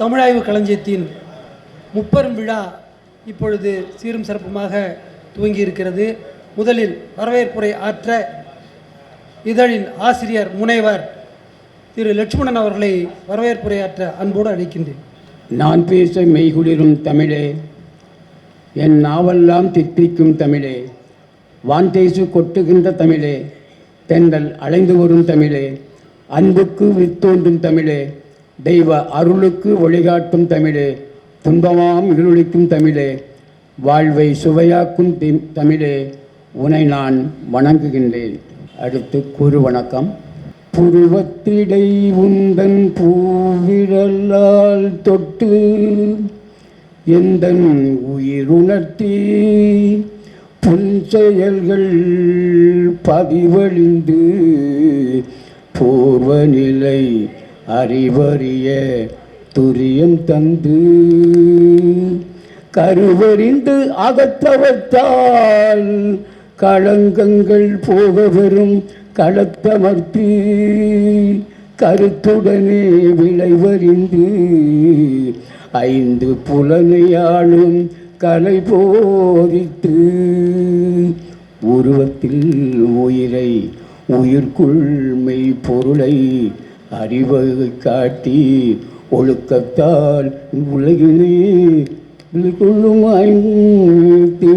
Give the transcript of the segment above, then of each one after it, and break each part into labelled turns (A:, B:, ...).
A: தமிழாய்வு களஞ்சியத்தின் முப்பெரும் விழா இப்பொழுது சீரும் சிறப்புமாக துவங்கி இருக்கிறது முதலில் வரவேற்புரை ஆற்ற இதழின் ஆசிரியர் முனைவர் திரு லட்சுமணன் அவர்களை வரவேற்புரையாற்ற அன்போடு அழைக்கின்றேன்.
B: நான் பேச மெய்குளிரும் தமிழே என் நாவெல்லாம் தித்திக்கும் தமிழே வான்தேசு கொட்டுகின்ற தமிழே தென்றல் அலைந்து வரும் தமிழே அன்புக்கு வித்தோன்றும் தமிழே தெய்வ அருளுக்கு வழிகாட்டும் தமிழே துன்பமாம் இருளிக்கும் தமிழே வாழ்வை சுவையாக்கும் தமிழே உனை நான் வணங்குகின்றேன். அடுத்து குரு வணக்கம். புருவத்திடை உந்தன் பூவிரலால் தொட்டு எந்தன் உயிருணர்த்தி புன் செயல்கள் பதிவழிந்து பூர்வநிலை அறிவறிய துரியம் தந்து கருவறிந்து அகத்தவத்தால் களங்கங்கள் போக வரும் களத்தமர்த்தி கருத்துடனே விளைவறிந்து ஐந்து புலனையாளும் கலை போதித்து உருவத்தில் உயிரை உயிர்க்குள் மெய் பொருளை அறிவகை காட்டி ஒழுக்கத்தால் உலகிலே கொள்ளும் ஐந்து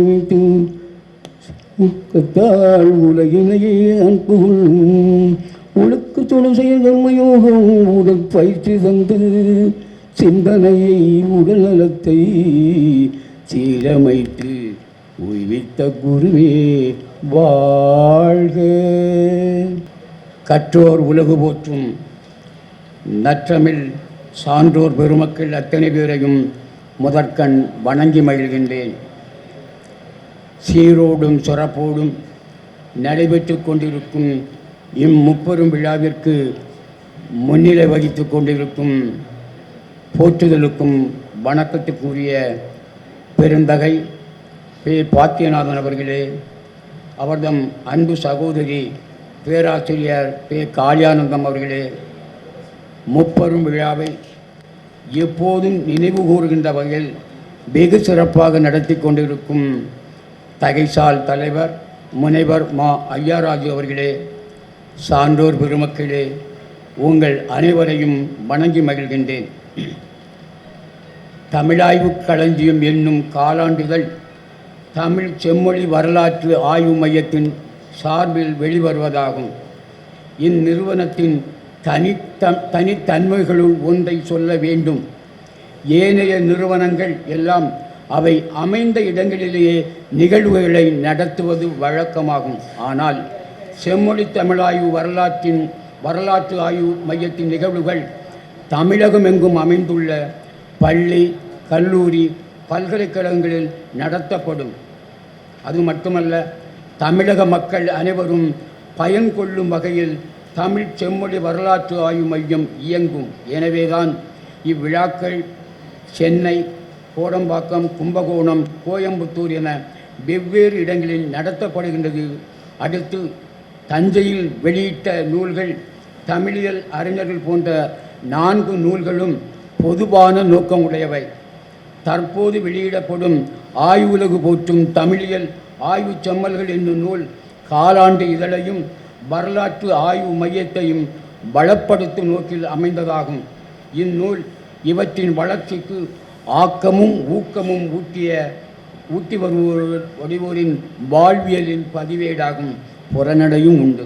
B: ஊக்கத்தால் உலகினையே அன்புகளும் உழுக்கு செய்ய செய்தன்மையோகம் உடல் பயிற்சி தந்து சிந்தனையை உடல் நலத்தை சீரமைத்து உய்வித்த குருவே வாழ்க. கற்றோர் உலகு போற்றும் நற்றமிழ் சான்றோர் பெருமக்கள் அத்தனை பேரையும் முதற்கண் வணங்கி மகிழ்கின்றேன். சீரோடும் சொரப்போடும் நடைபெற்று கொண்டிருக்கும் இம்முப்பெரும் விழாவிற்கு முன்னிலை வகித்து கொண்டிருக்கும் போற்றுதலுக்கும் வணக்கத்துக்குரிய பெருந்தகை பே பாத்தியநாதன் அவர்களே அவர்தம் அன்பு சகோதரி பேராசிரியர் பே காளியானந்தம் அவர்களே முப்பெரும் விழாவை எப்போதும் நினைவு கூறுகின்ற வகையில் வெகு சிறப்பாக நடத்தி கொண்டிருக்கும் தகைசால் தலைவர் முனைவர் மா ஐயாராஜு அவர்களே சான்றோர் பெருமக்களே உங்கள் அனைவரையும் வணங்கி மகிழ்கின்றேன். தமிழாய்வுக் களஞ்சியம் என்னும் காலாண்டுதல் தமிழ் செம்மொழி வரலாற்று ஆய்வு மையத்தின் சார்பில் வெளிவருவதாகும். இந்நிறுவனத்தின் தனித்த தனித்தன்மைகளுள் ஒன்றை சொல்ல வேண்டும். ஏனைய நிறுவனங்கள் எல்லாம் அவை அமைந்த இடங்களிலேயே நிகழ்வுகளை நடத்துவது வழக்கமாகும். ஆனால் செம்மொழி தமிழாய்வு வரலாற்றின் வரலாற்று ஆய்வு மையத்தின் நிகழ்வுகள் தமிழகம் எங்கும் அமைந்துள்ள பள்ளி கல்லூரி பல்கலைக்கழகங்களில் நடத்தப்படும். அது மட்டுமல்ல தமிழக மக்கள் அனைவரும் பயன் கொள்ளும் வகையில் தமிழ் செம்மொழி வரலாற்று ஆய்வு மையம் இயங்கும். எனவேதான் இவ்விழாக்கள் சென்னை கோடம்பாக்கம் கும்பகோணம் கோயம்புத்தூர் என வெவ்வேறு இடங்களில் நடத்தப்படுகின்றது. அடுத்து தஞ்சையில் வெளியிட்ட நூல்கள் தமிழியல் அறிஞர்கள் போன்ற நான்கு நூல்களும் பொதுவான நோக்கம் உடையவை தற்போது வெளியிடப்படும் ஆய்வுலகு போற்றும் தமிழியல் ஆய்வுச் செம்மல்கள் என்னும் நூல் காலாண்டு இதழையும் வரலாற்று ஆய்வு மையத்தையும் பலப்படுத்தும் நோக்கில் அமைந்ததாகும். இந்நூல் இவற்றின் வளர்ச்சிக்கு ஆக்கமும் ஊக்கமும் ஊட்டிய ஊட்டி வருவோர் வருவோரின் வாழ்வியலின் பதிவேடாகும் புறநடையும் உண்டு.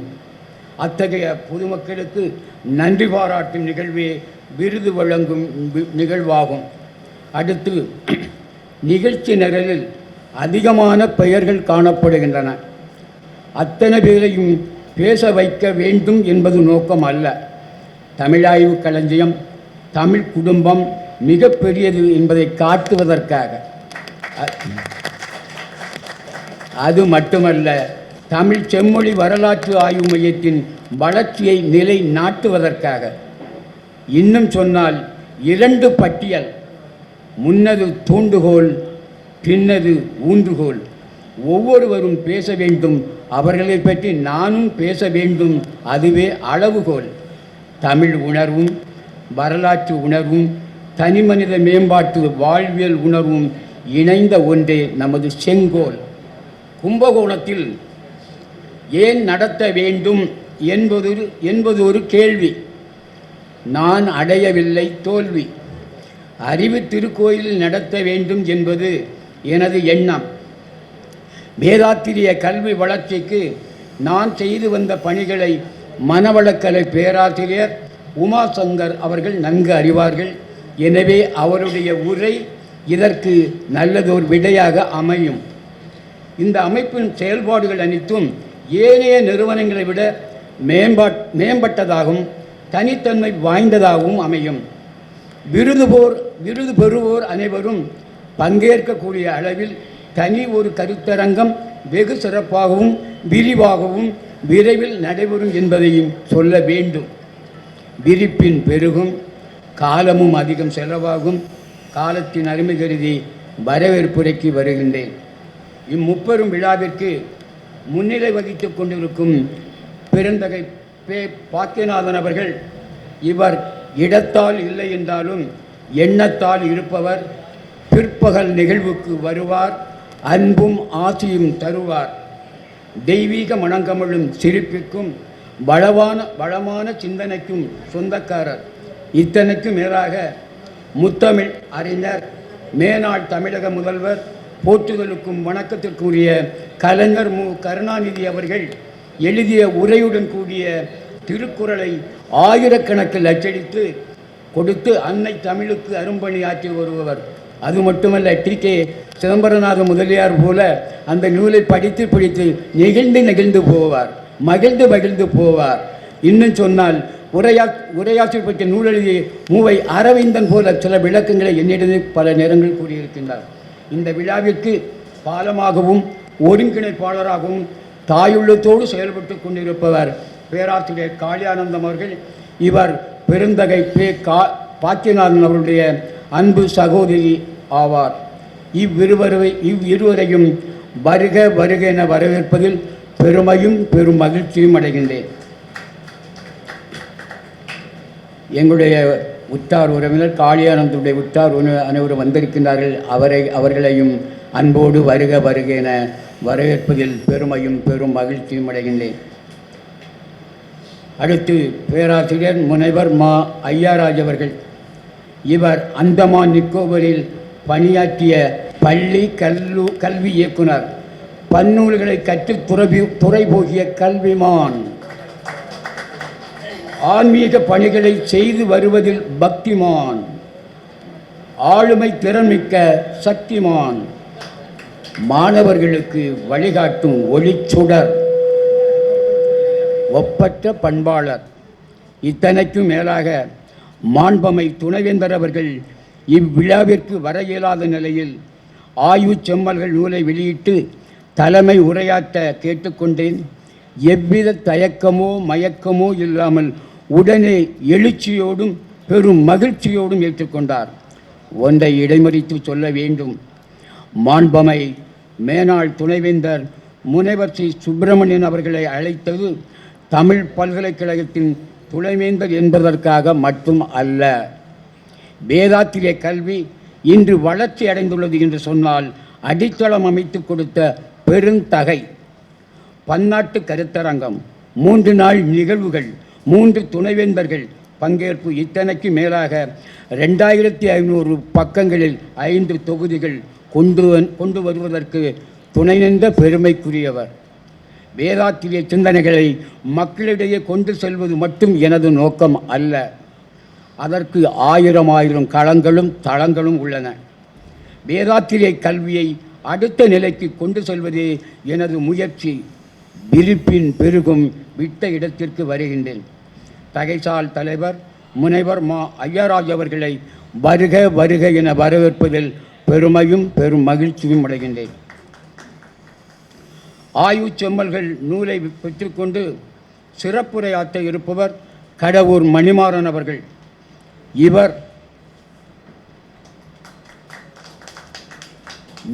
B: அத்தகைய பொதுமக்களுக்கு நன்றி பாராட்டும் நிகழ்வே விருது வழங்கும் நிகழ்வாகும். அடுத்து நிகழ்ச்சி நிரலில் அதிகமான பெயர்கள் காணப்படுகின்றன. அத்தனை பேரையும் பேச வைக்க வேண்டும் என்பது நோக்கம் அல்ல. தமிழாய்வு களஞ்சியம் தமிழ் குடும்பம் மிக பெரியது என்பதை காட்டுவதற்காக. அது மட்டுமல்ல தமிழ் செம்மொழி வரலாற்று ஆய்வு மையத்தின் வளர்ச்சியை நிலை நாட்டுவதற்காக இன்னும் சொன்னால் இரண்டு பட்டியல் முன்னது தூண்டுகோல் பின்னது ஊன்றுகோல். ஒவ்வொருவரும் பேச வேண்டும் அவர்களை பற்றி நானும் பேச வேண்டும். அதுவே அளவுகோல். தமிழ் உணர்வும் வரலாற்று உணர்வும் தனிமனித மேம்பாட்டு வாழ்வியல் உணர்வும் இணைந்த ஒன்றே நமது செங்கோல். கும்பகோணத்தில் ஏன் நடத்த வேண்டும் என்பது என்பது ஒரு கேள்வி. நான் அடையவில்லை தோல்வி. அறிவு திருக்கோயில் நடத்த வேண்டும் என்பது எனது எண்ணம். வேதாத்திரிய கல்வி வளர்ச்சிக்கு நான் செய்து வந்த பணிகளை மனவளக்கலை பேராசிரியர் உமாசங்கர் அவர்கள் நன்கு அறிவார்கள். எனவே அவருடைய உரை இதற்கு நல்லதொரு விடையாக அமையும். இந்த அமைப்பின் செயல்பாடுகள் அனைத்தும் ஏனைய நிறுவனங்களை விட மேம்பாட் மேம்பட்டதாகவும் தனித்தன்மை வாய்ந்ததாகவும் அமையும். விருது போர் விருது பெறுவோர் அனைவரும் பங்கேற்கக்கூடிய அளவில் தனி ஒரு கருத்தரங்கம் வெகு சிறப்பாகவும் விரிவாகவும் விரைவில் நடைபெறும் என்பதையும் சொல்ல வேண்டும். விரிப்பின் பெருகும் காலமும் அதிகம் செலவாகும். காலத்தின் அருமை கருதி வரவேற்புரைக்கு வருகின்றேன். இம்முப்பெரும் விழாவிற்கு முன்னிலை வகித்து கொண்டிருக்கும் பெருந்தகை பே பாக்கியநாதன் அவர்கள் இவர் இடத்தால் இல்லை என்றாலும் எண்ணத்தால் இருப்பவர் பிற்பகல் நிகழ்வுக்கு வருவார். அன்பும் ஆசியும் தருவார். தெய்வீக மணங்கமழும் சிரிப்பிற்கும் வளவான வளமான சிந்தனைக்கும் சொந்தக்காரர். இத்தனைக்கும் மேலாக முத்தமிழ் அறிஞர் மேனாள் தமிழக முதல்வர் போற்றுதலுக்கும் வணக்கத்திற்குரிய கலைஞர் மு. கருணாநிதி அவர்கள் எழுதிய உரையுடன் கூடிய திருக்குறளை ஆயிரக்கணக்கில் அச்சடித்து கொடுத்து அன்னை தமிழுக்கு அரும்பணி ஆற்றி வருபவர் அது மட்டுமல்ல டி. கே. சிதம்பரநாத முதலியார் போல அந்த நூலை படித்து படித்து நெகிழ்ந்து நெகிழ்ந்து போவார் மகிழ்ந்து மகிழ்ந்து போவார். இன்னும் சொன்னால் உரையா உரையாற்றி பற்றிய நூலெழுதி மூவை அரவிந்தன் போல சில விளக்கங்களை என்னிடமே பல நேரங்கள் கூறியிருக்கின்றார். இந்த விழாவிற்கு பாலமாகவும் ஒருங்கிணைப்பாளராகவும் தாயுள்ளத்தோடு செயல்பட்டு கொண்டிருப்பவர் பேராசிரியர் காளியானந்தம் அவர்கள். இவர் பெருந்தகை பே கா பாக்கியநாதன் அவருடைய அன்பு சகோதரி ஆவார். இவ்விருவரை இவ்விருவரையும் வருக வருக என வரவேற்பதில் பெருமையும் பெரும் மகிழ்ச்சியும் அடைகின்றேன். எங்களுடைய உற்றார் உறவினர் காளியானந்துடைய உற்றார் அனைவரும் வந்திருக்கின்றார்கள். அவரை அவர்களையும் அன்போடு வருக வருக என வரவேற்பதில் பெருமையும் பெரும் மகிழ்ச்சியும் அடைகின்றேன். அடுத்து பேராசிரியர் முனைவர் மா ஐயாராஜ் அவர்கள். இவர் அந்தமான் நிக்கோபரில் பணியாற்றிய பள்ளி கல்லு கல்வி இயக்குனர். பன்னூல்களை கற்றுத் துறவி துறை போகிய கல்விமான். ஆன்மீக பணிகளை செய்து வருவதில் பக்திமான். ஆளுமை திறன்மிக்க சக்திமான். மாணவர்களுக்கு வழிகாட்டும் ஒளிச்சுடர். ஒப்பற்ற பண்பாளர். இத்தனைக்கும் மேலாக மாண்பமை துணைவேந்தர் அவர்கள் இவ்விழாவிற்கு வர இயலாத நிலையில் ஆயுச் செம்மல்கள் நூலை வெளியிட்டு தலைமை உரையாற்ற கேட்டுக்கொண்டேன். எவ்வித தயக்கமோ மயக்கமோ இல்லாமல் உடனே எழுச்சியோடும் பெரும் மகிழ்ச்சியோடும் ஏற்றுக்கொண்டார். ஒன்றை இடைமறித்து சொல்ல வேண்டும். மாண்பமை மேனாள் துணைவேந்தர் முனைவர் ஸ்ரீ சுப்பிரமணியன் அவர்களை அழைத்தது தமிழ் பல்கலைக்கழகத்தின் துணைவேந்தர் என்பதற்காக மட்டும் அல்ல. வேதாத்திரிய கல்வி இன்று வளர்ச்சி அடைந்துள்ளது என்று சொன்னால் அடித்தளம் அமைத்து கொடுத்த பெருந்தகை பன்னாட்டு கருத்தரங்கம் மூன்று நாள் நிகழ்வுகள் மூன்று துணைவேந்தர்கள் பங்கேற்பு இத்தனைக்கு மேலாக ரெண்டாயிரத்தி ஐநூறு பக்கங்களில் ஐந்து தொகுதிகள் கொண்டு வந்- கொண்டு வருவதற்கு துணை நின்ற பெருமைக்குரியவர். வேதாத்திரிய சிந்தனைகளை மக்களிடையே கொண்டு செல்வது மட்டும் எனது நோக்கம் அல்ல. அதற்கு ஆயிரம் ஆயிரம் களங்களும் தளங்களும் உள்ளன. வேதாத்திரிய கல்வியை அடுத்த நிலைக்கு கொண்டு செல்வதே எனது முயற்சி. விரிப்பின் பெருகும் விட்ட இடத்திற்கு வருகின்றேன். தகைசால் தலைவர் முனைவர் மா ஐயராஜ் அவர்களை வருக வருக என வரவேற்பதில் பெருமையும் பெரும் மகிழ்ச்சியும் அடைகின்றேன். ஆயுச் செம்மல்கள் நூலை பெற்றுக்கொண்டு சிறப்புரையாற்ற இருப்பவர் கடவுர் மணிமாறன் அவர்கள். இவர்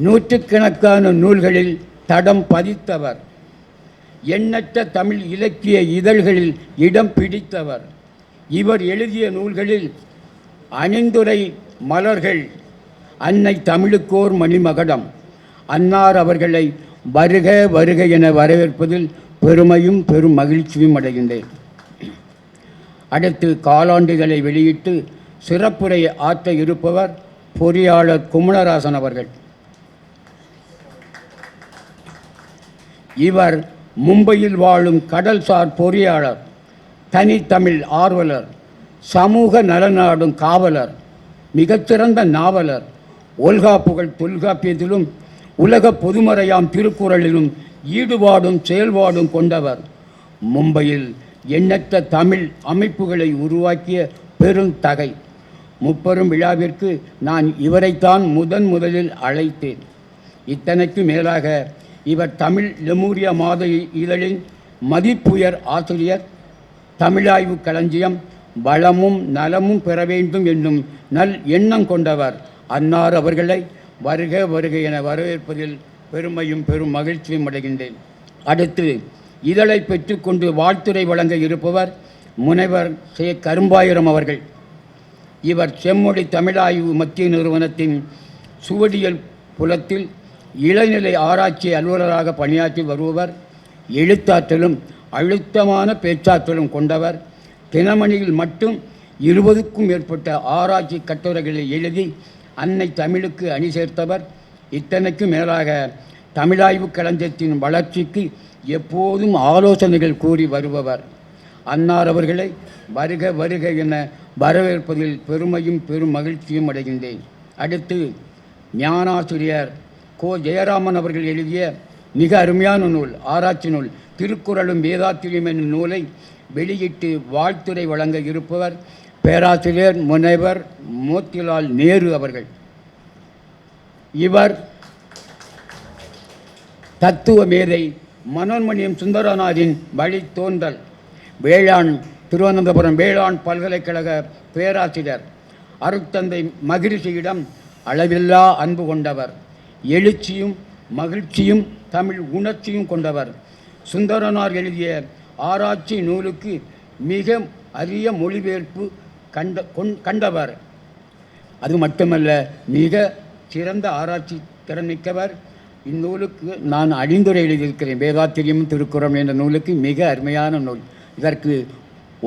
B: நூற்றுக்கணக்கான நூல்களில் தடம் பதித்தவர். எண்ணற்ற தமிழ் இலக்கிய இதழ்களில் இடம் பிடித்தவர். இவர் எழுதிய நூல்களில் அணிந்துரை மலர்கள் அன்னை தமிழுக்கோர் மணிமகடம் அன்னார் அவர்களை வருக வருக என வரவேற்பதில் பெருமையும் பெரும் மகிழ்ச்சியும் அடைகின்றேன். அடுத்து காலாண்டுகளை வெளியிட்டு சிறப்புரை ஆற்ற இருப்பவர் பொறியாளர் குமணராசன் அவர்கள். இவர் மும்பையில் வாழும் கடல்சார் பொறியாளர் தனித்தமிழ் ஆர்வலர் சமூக நலநாடும் காவலர் மிகச்சிறந்த நாவலர் ஒல்கா புகழ் தொல்காப்பியத்திலும் உலக பொதுமறையாம் திருக்குறளிலும் ஈடுபாடும் செயல்பாடும் கொண்டவர். மும்பையில் எண்ணற்ற தமிழ் அமைப்புகளை உருவாக்கிய பெருந்தகை முப்பெரும் விழாவிற்கு நான் இவரைத்தான் முதன் முதலில் அழைத்தேன். இத்தனைக்கு மேலாக இவர் தமிழ் லெமூரியா மாத இதழின் மதிப்புயர் ஆசிரியர் தமிழாய்வு களஞ்சியம் வளமும் நலமும் பெற வேண்டும் என்னும் நல் எண்ணம் கொண்டவர். அன்னார் அவர்களை வருக வருக என வரவேற்பதில் பெருமையும் பெரும் மகிழ்ச்சியும் அடைகின்றேன். அடுத்து இதழை பெற்றுக்கொண்டு வாழ்த்துரை வழங்க இருப்பவர் முனைவர் சே கரும்பாயிரம் அவர்கள். இவர் செம்மொழி தமிழாய்வு மத்திய நிறுவனத்தின் சுவடியல் புலத்தில் இளநிலை ஆராய்ச்சி அலுவலராக பணியாற்றி வருபவர் எழுத்தாற்றலும் அழுத்தமான பேச்சாற்றலும் கொண்டவர். தினமணியில் மட்டும் இருபதுக்கும் மேற்பட்ட ஆராய்ச்சி கட்டுரைகளை எழுதி அன்னை தமிழுக்கு அணி சேர்த்தவர். இத்தனைக்கும் மேலாக தமிழாய்வு களஞ்சத்தின் வளர்ச்சிக்கு எப்போதும் ஆலோசனைகள் கூறி வருபவர். அன்னார் அவர்களை வருக வருக என வரவேற்பதில் பெருமையும் பெரும் மகிழ்ச்சியும் அடைகின்றேன். அடுத்து ஞானாசிரியர் கோ. ஜெயராமன் அவர்கள் எழுதிய மிக அருமையான நூல் ஆராய்ச்சி நூல் திருக்குறளும் வேதாத்திரியும் என்னும் நூலை வெளியிட்டு வாழ்த்துரை வழங்க இருப்பவர் பேராசிரியர் முனைவர் மோத்திலால் நேரு அவர்கள். இவர் தத்துவ மேதை மனோன்மணியம் சுந்தரநாதின் வழித்தோன்றல் வேளாண் திருவனந்தபுரம் வேளாண் பல்கலைக்கழக பேராசிரியர் அருட்தந்தை மகிழ்ச்சியிடம் அளவில்லா அன்பு கொண்டவர் எழுச்சியும் மகிழ்ச்சியும் தமிழ் உணர்ச்சியும் கொண்டவர். சுந்தரனார் எழுதிய ஆராய்ச்சி நூலுக்கு மிக அரிய மொழிபெயர்ப்பு கண்ட கொண் கண்டவர். அது மட்டுமல்ல மிக சிறந்த ஆராய்ச்சி திறமிக்கவர் இந்நூலுக்கு நான் அழிந்துரை எழுதியிருக்கிறேன் வேதாத்திரியம் திருக்குறம் என்ற நூலுக்கு மிக அருமையான நூல். இதற்கு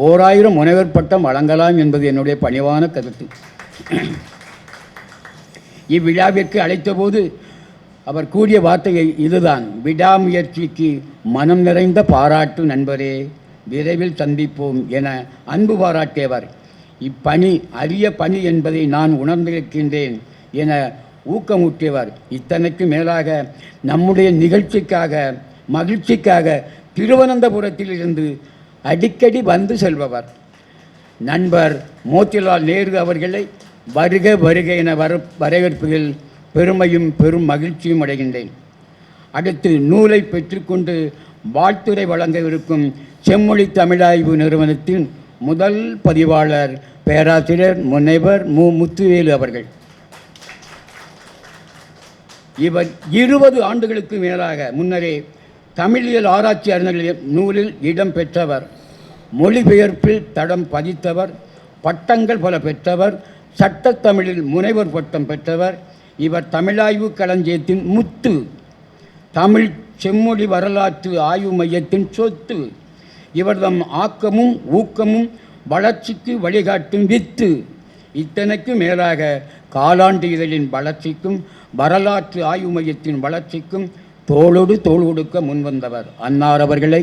B: ஓராயிரம் முனைவர் பட்டம் வழங்கலாம் என்பது என்னுடைய பணிவான கருத்து. இவ்விழாவிற்கு அழைத்தபோது அவர் கூறிய வார்த்தையை இதுதான். விடாமுயற்சிக்கு மனம் நிறைந்த பாராட்டு நண்பரே விரைவில் சந்திப்போம் என அன்பு பாராட்டியவர். இப்பணி அரிய பணி என்பதை நான் உணர்ந்திருக்கின்றேன் என ஊக்கமூட்டியவர். இத்தனைக்கு மேலாக நம்முடைய நிகழ்ச்சிக்காக மகிழ்ச்சிக்காக திருவனந்தபுரத்தில் இருந்து அடிக்கடி வந்து செல்பவர். நண்பர் மோத்திலால் நேரு அவர்களை வருக வருக என வர வரவேற்பதில் பெருமையும் பெரும் மகிழ்ச்சியும் அடைகின்றேன். அடுத்து நூலை பெற்றுக்கொண்டு வாழ்த்துரை வழங்க இருக்கும் செம்மொழி தமிழாய்வு நிறுவனத்தின் முதல் பதிவாளர் பேராசிரியர் முனைவர் மு. முத்துவேலு அவர்கள். இவர் இருபது ஆண்டுகளுக்கு மேலாக முன்னரே தமிழியல் ஆராய்ச்சி அறிஞர்கள் நூலில் இடம் பெற்றவர் மொழிபெயர்ப்பில் தடம் பதித்தவர் பட்டங்கள் பல பெற்றவர் சட்டத்தமிழில் முனைவர் பட்டம் பெற்றவர். இவர் தமிழாய்வு களஞ்சியத்தின் முத்து தமிழ் செம்மொழி வரலாற்று ஆய்வு மையத்தின் சொத்து இவர்தம் ஆக்கமும் ஊக்கமும் வளர்ச்சிக்கு வழிகாட்டும் வித்து. இத்தனைக்கு மேலாக காலாண்டு இதழின் வளர்ச்சிக்கும் வரலாற்று ஆய்வு மையத்தின் வளர்ச்சிக்கும் தோளோடு தோள் கொடுக்க முன்வந்தவர் அன்னார் அவர்களை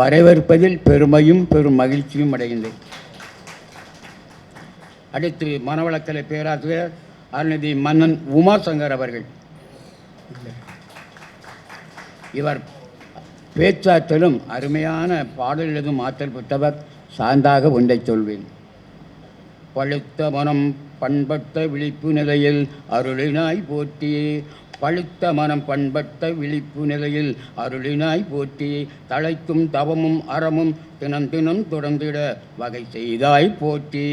B: வரவேற்பதில் பெருமையும் பெரும் மகிழ்ச்சியும் அடைகின்றேன். அடுத்து மனவளக்கலை பேராசிரியர் அருணதி மன்னன் உமாசங்கர் அவர்கள். இவர் பேச்சாற்றலும் அருமையான பாடல் எழுதும் ஆற்றல் பெற்றவர் சார்ந்தாக ஒன்றை சொல்வேன். பழுத்த மனம் பண்பட்ட விழிப்பு நிலையில் அருளினாய் போற்றி பழுத்த மனம் பண்பட்ட விழிப்பு நிலையில் அருளினாய் போற்றி தழைக்கும் தவமும் அறமும் தினம் தினம் தொடர்ந்திட வகை செய்தாய் போற்றி.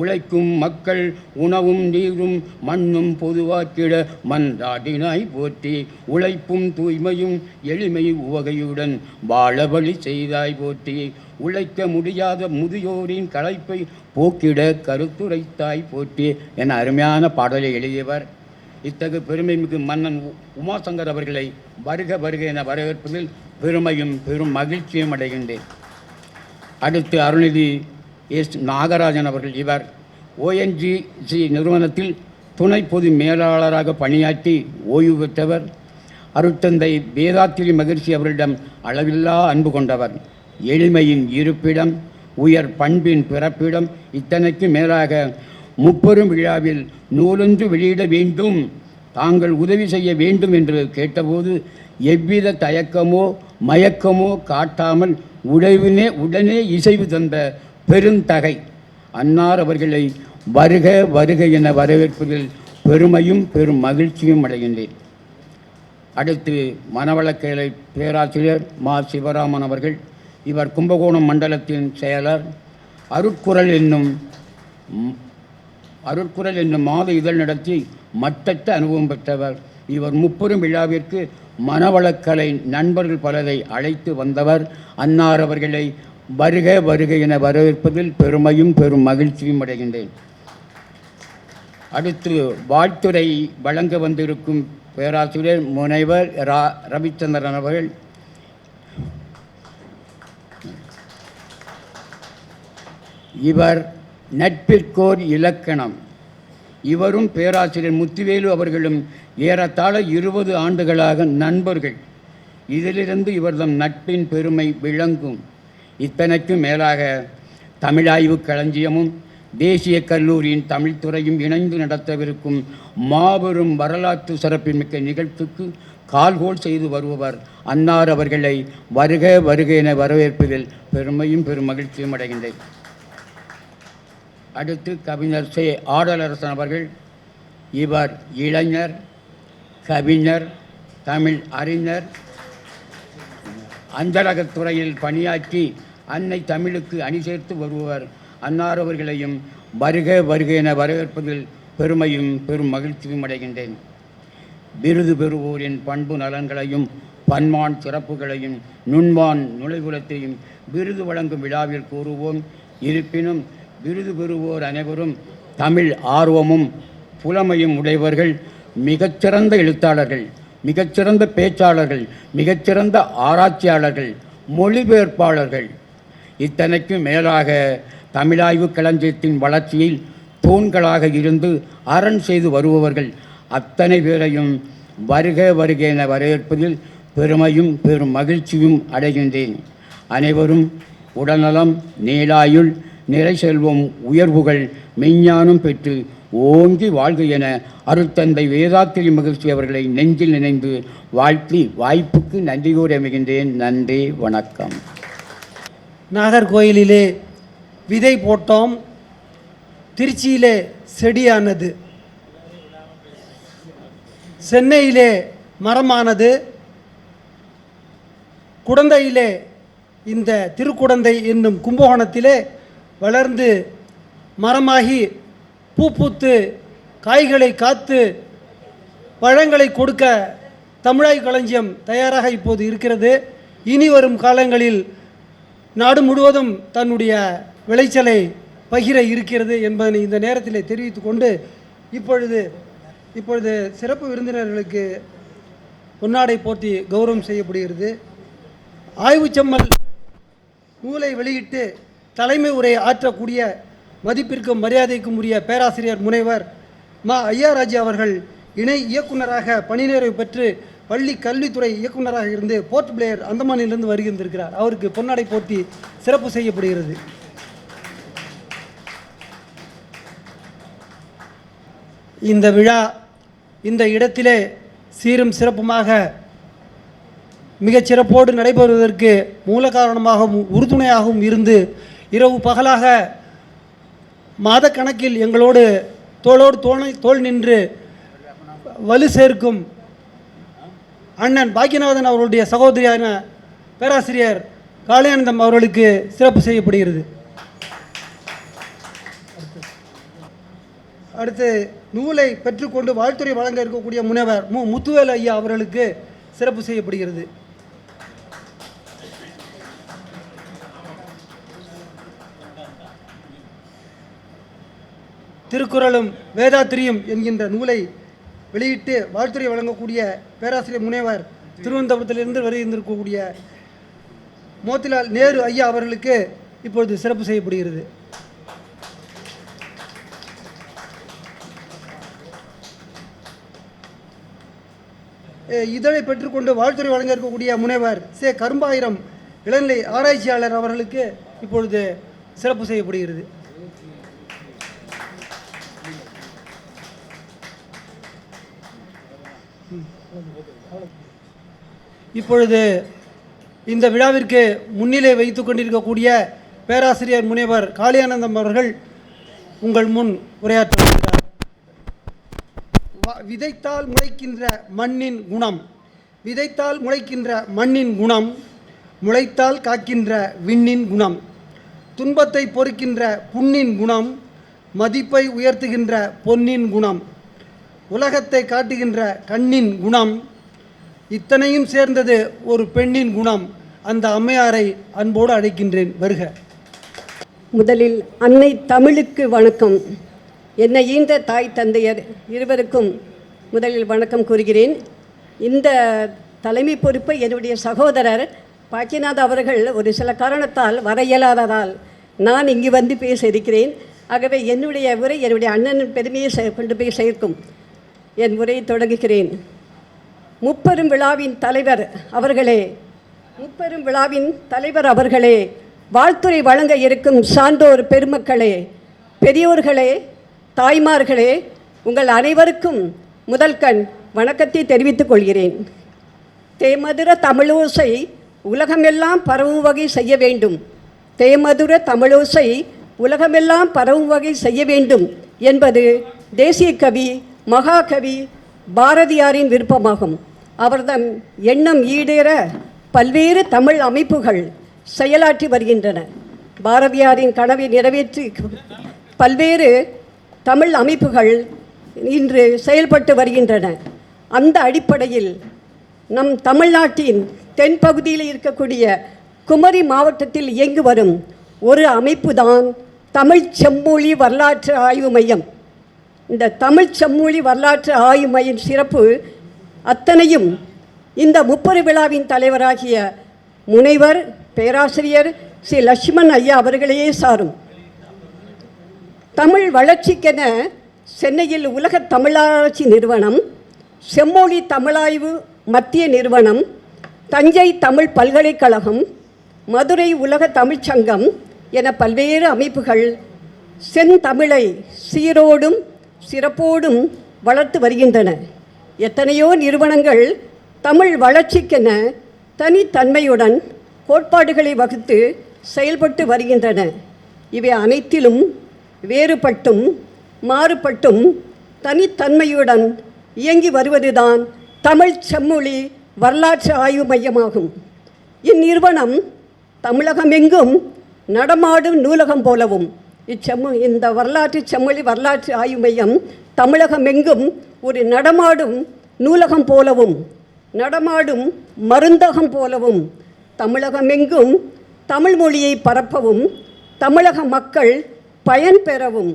B: உழைக்கும் மக்கள் உணவும் நீரும் மண்ணும் பொதுவாக்கிட மன்றாடினாய் போற்றி. உழைப்பும் தூய்மையும் எளிமை உவகையுடன் வாழ வழி செய்தாய் போற்றி. உழைக்க முடியாத முதியோரின் களைப்பை போக்கிட கருத்துரைத்தாய் போற்றி என அருமையான பாடலை எழுதியவர் இத்தகு பெருமைமிகு மன்னன் உமாசங்கர் அவர்களை வருக வருக என வரவேற்பதில் பெருமையும் பெரும் மகிழ்ச்சியும் அடைகின்றேன். அடுத்து அருள்நிதி எஸ் நாகராஜன் அவர்கள் இவர் ஓஎன்ஜிசி நிறுவனத்தில் துணை பொது மேலாளராக பணியாற்றி ஓய்வு பெற்றவர். அருட்தந்தை வேதாத்திரி மகிழ்ச்சி அவரிடம் அளவில்லா அன்பு கொண்டவர். எளிமையின் இருப்பிடம் உயர் பண்பின் பிறப்பிடம் இத்தனைக்கு மேலாக முப்பெரும் விழாவில் நூலொன்று வெளியிட வேண்டும். தாங்கள் உதவி செய்ய வேண்டும் என்று கேட்டபோது எவ்வித தயக்கமோ மயக்கமோ காட்டாமல் உடனே உடனே இசைவு தந்த பெருந்தகை அன்னார் அவர்களை வருக வருக என வரவேற்பதில் பெருமையும் பெரும் மகிழ்ச்சியும் அடைகின்றேன். அடுத்து மனவளக்கேலை பேராசிரியர் மா. சிவராமன் அவர்கள் இவர் கும்பகோணம் மண்டலத்தின் செயலர். அருட்குரல் என்னும் அருட்குரல் என்னும் மாத இதழ் நடத்தி மட்டற்ற அனுபவம் பெற்றவர். இவர் முப்பெரும் விழாவிற்கு மனவளக்கலை நண்பர்கள் பலரை அழைத்து வந்தவர். அன்னார் அவர்களை வருக வருக என வரவேற்பதில் பெருமையும் பெரும் மகிழ்ச்சியும் அடைகின்றேன். அடுத்து வாழ்த்துரை வழங்க வந்திருக்கும் பேராசிரியர் முனைவர் ரா ரவிச்சந்திரன் அவர்கள். இவர் நட்பிற்கோர் இலக்கணம். இவரும் பேராசிரியர் முத்துவேலு அவர்களும் ஏறத்தாழ இருபது ஆண்டுகளாக நண்பர்கள். இதிலிருந்து இவர்தம் நட்பின் பெருமை விளங்கும். இத்தனைக்கும் மேலாக தமிழாய்வு களஞ்சியமும் தேசிய கல்லூரியின் தமிழ்துறையும் இணைந்து நடத்தவிருக்கும் மாபெரும் வரலாற்று சிறப்பின்மிக்க நிகழ்ச்சிக்கு கால்கோல் செய்து வருபவர் அன்னார் அவர்களை வருக வருக என வரவேற்பதில் பெருமையும் பெரும் மகிழ்ச்சியும் அடைகின்றேன். அடுத்து கவிஞர் சே ஆடலரசன் அவர்கள் இவர் இளைஞர் கவிஞர் தமிழ் அறிஞர் அஞ்சலகத் துறையில் பணியாற்றி அன்னை தமிழுக்கு அணி சேர்த்து வருபவர். அன்னாரவர்களையும் வருக வருக என வரவேற்பதில் பெருமையும் பெரும் மகிழ்ச்சியும் அடைகின்றேன். விருது பெறுவோரின் பண்பு நலன்களையும் பன்மான் சிறப்புகளையும் நுண்மான் நுழைவுலத்தையும் விருது வழங்கும் விழாவில் கூறுவோம். இருப்பினும் விருது பெறுவோர் அனைவரும் தமிழ் ஆர்வமும் புலமையும் உடையவர்கள் மிகச்சிறந்த எழுத்தாளர்கள் மிகச்சிறந்த பேச்சாளர்கள் மிகச்சிறந்த ஆராய்ச்சியாளர்கள் மொழிபெயர்ப்பாளர்கள். இத்தனைக்கு மேலாக தமிழாய்வு களஞ்சியத்தின் வளர்ச்சியில் தூண்களாக இருந்து அரண் செய்து வருபவர்கள் அத்தனை பேரையும் வருக வருக என வரவேற்பதில் பெருமையும் பெரும் மகிழ்ச்சியும் அடைகின்றேன். அனைவரும் உடல்நலம் நீளாயுள் நிறை செல்வம் உயர்வுகள் மெய்ஞானம் பெற்று ஓங்கி வாழ்க என அருத்தந்தை வேதாத்திரி மகிழ்ச்சி அவர்களை நெஞ்சில் நினைந்து வாழ்த்தி வாய்ப்புக்கு நன்றி கூறி அமைகின்றேன். நன்றி வணக்கம்.
A: நாகர்கோயிலிலே விதை போட்டோம். திருச்சியிலே செடியானது. சென்னையிலே மரமானது. குடந்தையிலே இந்த திருக்குடந்தை என்னும் கும்பகோணத்திலே வளர்ந்து மரமாகி பூ பூத்து காய்களை காத்து பழங்களை கொடுக்க தமிழாய் களஞ்சியம் தயாராக இப்போது இருக்கிறது. இனி வரும் காலங்களில் நாடு முழுவதும் தன்னுடைய விளைச்சலை பகிர இருக்கிறது என்பதனை இந்த நேரத்தில் தெரிவித்து கொண்டு இப்பொழுது இப்பொழுது சிறப்பு விருந்தினர்களுக்கு பொன்னாடை போட்டி கௌரவம் செய்யப்படுகிறது. ஆய்வுச்சம்மல் நூலை வெளியிட்டு தலைமை உரை ஆற்றக்கூடிய மதிப்பிற்கும் மரியாதைக்கும் உரிய பேராசிரியர் முனைவர் மா ஐயாராஜி அவர்கள் இணை இயக்குனராக பணி பெற்று பள்ளி கல்வித்துறை இயக்குனராக இருந்து போர்ட் பிளேயர் அந்தமானிலிருந்து வருகின்றிருக்கிறார். அவருக்கு பொன்னாடை போட்டி சிறப்பு செய்யப்படுகிறது. இந்த விழா இந்த இடத்திலே சீரும் சிறப்புமாக மிகச் சிறப்போடு நடைபெறுவதற்கு மூல காரணமாகவும் உறுதுணையாகவும் இருந்து இரவு பகலாக மாதக்கணக்கில் எங்களோடு தோளோடு தோணை தோள் நின்று வலு சேர்க்கும் அண்ணன் பாக்கியநாதன் அவர்களுடைய சகோதரியான பேராசிரியர் காளியானந்தம் அவர்களுக்கு சிறப்பு செய்யப்படுகிறது. அடுத்து நூலை பெற்றுக்கொண்டு வாழ்த்துறை வழங்க இருக்கக்கூடிய முனைவர் மு. முத்துவேல் ஐயா அவர்களுக்கு சிறப்பு செய்யப்படுகிறது. திருக்குறளும் வேதாத்திரியும் என்கின்ற நூலை வெளியிட்டு வாழ்த்துறை வழங்கக்கூடிய பேராசிரியர் முனைவர் திருவனந்தபுரத்திலிருந்து வருகின்றிருக்கக்கூடிய மோத்திலால் நேரு ஐயா அவர்களுக்கு இப்பொழுது சிறப்பு செய்யப்படுகிறது. இதழை பெற்றுக்கொண்டு வாழ்த்துறை வழங்க இருக்கக்கூடிய முனைவர் சே. கரும்பாயிரம் இளநிலை ஆராய்ச்சியாளர் அவர்களுக்கு இப்பொழுது சிறப்பு செய்யப்படுகிறது. இப்பொழுது இந்த விழாவிற்கு முன்னிலை வைத்து கொண்டிருக்கக்கூடிய பேராசிரியர் முனைவர் காளியானந்தம் அவர்கள் உங்கள் முன் உரையாற்றுகிறார் விதைத்தால் முளைக்கின்ற மண்ணின் குணம். விதைத்தால் முளைக்கின்ற மண்ணின் குணம். முளைத்தால் காக்கின்ற விண்ணின் குணம். துன்பத்தை பொறுக்கின்ற புண்ணின் குணம். மதிப்பை உயர்த்துகின்ற பொன்னின் குணம். உலகத்தை காட்டுகின்ற கண்ணின் குணம். இத்தனையும் சேர்ந்தது ஒரு பெண்ணின் குணம். அந்த அம்மையாரை அன்போடு அழைக்கின்றேன். வருக.
C: முதலில் அன்னை தமிழுக்கு வணக்கம். என்னை ஈந்த தாய் தந்தையர் இருவருக்கும் முதலில் வணக்கம் கூறுகிறேன். இந்த தலைமை பொறுப்பை என்னுடைய சகோதரர் பாக்கியநாத் அவர்கள் ஒரு சில காரணத்தால் வர இயலாததால் நான் இங்கு வந்து பேச இருக்கிறேன் ஆகவே என்னுடைய உரை என்னுடைய அண்ணனின் பெருமையை கொண்டு போய் சேர்க்கும். என் உரையை தொடங்குகிறேன். முப்பெரும் விழாவின் தலைவர் அவர்களே முப்பெரும் விழாவின் தலைவர் அவர்களே வாழ்த்துறை வழங்க இருக்கும் சான்றோர் பெருமக்களே பெரியோர்களே தாய்மார்களே உங்கள் அனைவருக்கும் முதல்கண் வணக்கத்தை தெரிவித்துக் கொள்கிறேன். தேமதுர தமிழோசை உலகமெல்லாம் பரவும் வகை செய்ய வேண்டும். தேமதுர தமிழோசை உலகமெல்லாம் பரவும் வகை செய்ய வேண்டும் என்பது தேசிய கவி மகாகவி பாரதியாரின் விருப்பமாகும். அவர்தம் எண்ணம் ஈடேற பல்வேறு தமிழ் அமைப்புகள் செயலாற்றி வருகின்றன. பாரதியாரின் கனவை நிறைவேற்றி பல்வேறு தமிழ் அமைப்புகள் இன்று செயல்பட்டு வருகின்றன. அந்த அடிப்படையில் நம் தமிழ்நாட்டின் தென்பகுதியில் இருக்கக்கூடிய குமரி மாவட்டத்தில் இயங்கி வரும் ஒரு அமைப்பு தான் தமிழ் செம்மொழி வரலாற்று ஆய்வு மையம். இந்த தமிழ் செம்மொழி வரலாற்று ஆய்வு மையம் சிறப்பு அத்தனையும் இந்த முப்பெரு விழாவின் தலைவராகிய முனைவர் பேராசிரியர் ஸ்ரீ லட்சுமண் ஐயா அவர்களையே சாரும். தமிழ் வளர்ச்சிக்கென சென்னையில் உலக தமிழாராய்ச்சி நிறுவனம் செம்மொழி தமிழாய்வு மத்திய நிறுவனம் தஞ்சை தமிழ் பல்கலைக்கழகம் மதுரை உலக தமிழ்ச் சங்கம் என பல்வேறு அமைப்புகள் செந்தமிழை சீரோடும் சிறப்போடும் வளர்த்து வருகின்றன. எத்தனையோ நிறுவனங்கள் தமிழ் வளர்ச்சிக்கென தனித்தன்மையுடன் கோட்பாடுகளை வகுத்து செயல்பட்டு வருகின்றன. இவை அனைத்திலும் வேறுபட்டும் மாறுபட்டும் தனித்தன்மையுடன் இயங்கி வருவதுதான் தமிழ் செம்மொழி வரலாற்று ஆய்வு மையமாகும். இந்நிறுவனம் தமிழகமெங்கும் நடமாடும் நூலகம் போலவும் இச்செம்மு இந்த வரலாற்று செம்மொழி வரலாற்று ஆய்வு மையம் தமிழகமெங்கும் ஒரு நடமாடும் நூலகம் போலவும் நடமாடும் மருந்தகம் போலவும் தமிழகமெங்கும் தமிழ் மொழியை பரப்பவும் தமிழக மக்கள் பயன்பெறவும்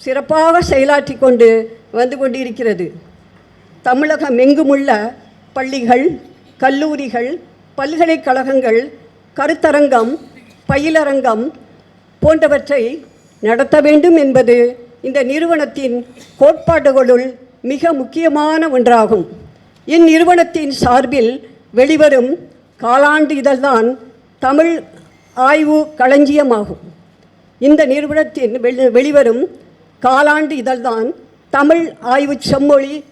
C: சிறப்பாக செயலாற்றி கொண்டு வந்து கொண்டிருக்கிறது. தமிழகம் எங்குமுள்ள பள்ளிகள் கல்லூரிகள் பல்கலைக்கழகங்கள் கருத்தரங்கம் பயிலரங்கம் போன்றவற்றை நடத்த வேண்டும் என்பது இந்த நிறுவனத்தின் கோட்பாடுகளுள் மிக முக்கியமான ஒன்றாகும். இந்நிறுவனத்தின் சார்பில் வெளிவரும் காலாண்டு இதழ்தான் தமிழ் ஆய்வு களஞ்சியமாகும். இந்த நிறுவனத்தின் வெளி வெளிவரும் காலாண்டு இதழ்தான் தமிழ் ஆய்வு செம்மொழி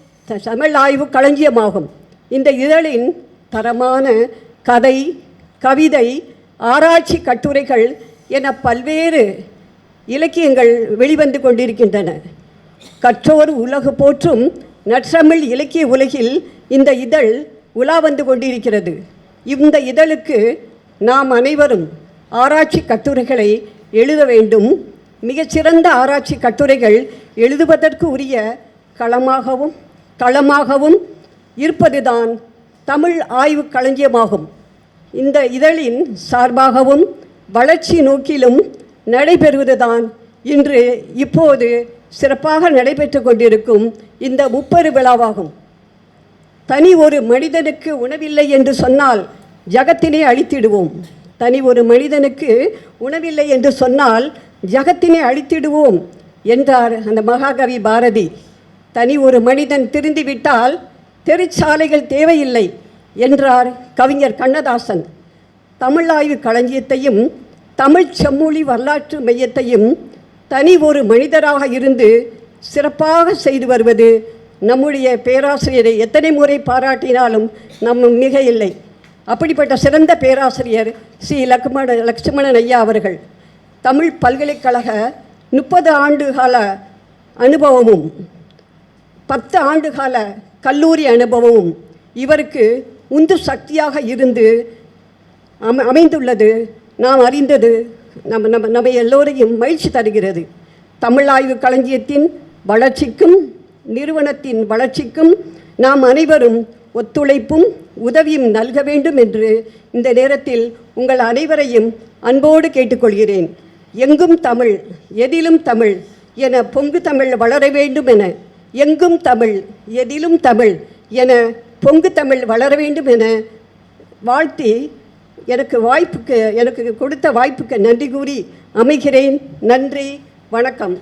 C: தமிழ் ஆய்வு களஞ்சியமாகும். இந்த இதழின் தரமான கதை கவிதை ஆராய்ச்சி கட்டுரைகள் என பல்வேறு இலக்கியங்கள் வெளிவந்து கொண்டிருக்கின்றன. கற்றோர் உலகு போற்றும் நற்றமிழ் இலக்கிய உலகில் இந்த இதழ் உலா வந்து கொண்டிருக்கிறது. இந்த இதழுக்கு நாம் அனைவரும் ஆராய்ச்சி கட்டுரைகளை எழுத வேண்டும். மிகச்சிறந்த ஆராய்ச்சி கட்டுரைகள் எழுதுவதற்கு உரிய களமாகவும் தளமாகவும் இருப்பதுதான் தமிழ் ஆய்வு களஞ்சியமாகும். இந்த இதழின் சார்பாகவும் வளர்ச்சி நோக்கிலும் நடைபெறுவதுதான் இன்று இப்போது சிறப்பாக நடைபெற்று கொண்டிருக்கும் இந்த முப்பெரு விழாவாகும். தனி ஒரு மனிதனுக்கு உணவில்லை என்று சொன்னால் ஜகத்தினை அழித்திடுவோம். தனி ஒரு மனிதனுக்கு உணவில்லை என்று சொன்னால் ஜகத்தினை அழித்திடுவோம் என்றார் அந்த மகாகவி பாரதி. தனி ஒரு மனிதன் திருந்திவிட்டால் தெருச்சாலைகள் தேவையில்லை என்றார் கவிஞர் கண்ணதாசன். தமிழாய்வு களஞ்சியத்தையும் தமிழ் செம்மொழி வரலாற்று மையத்தையும் தனி ஒரு மனிதராக இருந்து சிறப்பாக செய்து வருவது நம்முடைய பேராசிரியரை எத்தனை முறை பாராட்டினாலும் நம்ம மிக இல்லை அப்படிப்பட்ட சிறந்த பேராசிரியர் சி. லக்ஷ்மண லக்ஷ்மணன் ஐயா அவர்கள். தமிழ் பல்கலைக்கழக முப்பது ஆண்டு கால அனுபவமும் பத்து ஆண்டுகால கல்லூரி அனுபவமும் இவருக்கு உந்து சக்தியாக இருந்து அமைந்துள்ளது. நாம் அறிந்தது நம்ம நம்ம நம்ம எல்லோரையும் மகிழ்ச்சி தருகிறது. தமிழாய்வு களஞ்சியத்தின் வளர்ச்சிக்கும் நிறுவனத்தின் வளர்ச்சிக்கும் நாம் அனைவரும் ஒத்துழைப்பும் உதவியும் நல்க வேண்டும் என்று இந்த நேரத்தில் உங்கள் அனைவரையும் அன்போடு கேட்டுக்கொள்கிறேன். எங்கும் தமிழ் எதிலும் தமிழ் என பொங்கு தமிழ் வளர வேண்டும் என எங்கும் தமிழ் எதிலும் தமிழ் என பொங்கு தமிழ் வளர வேண்டும் என வாழ்த்தி எனக்கு வாய்ப்புக்கு எனக்கு கொடுத்த வாய்ப்புக்கு நன்றி கூறி அமைகிறேன். நன்றி வணக்கம்.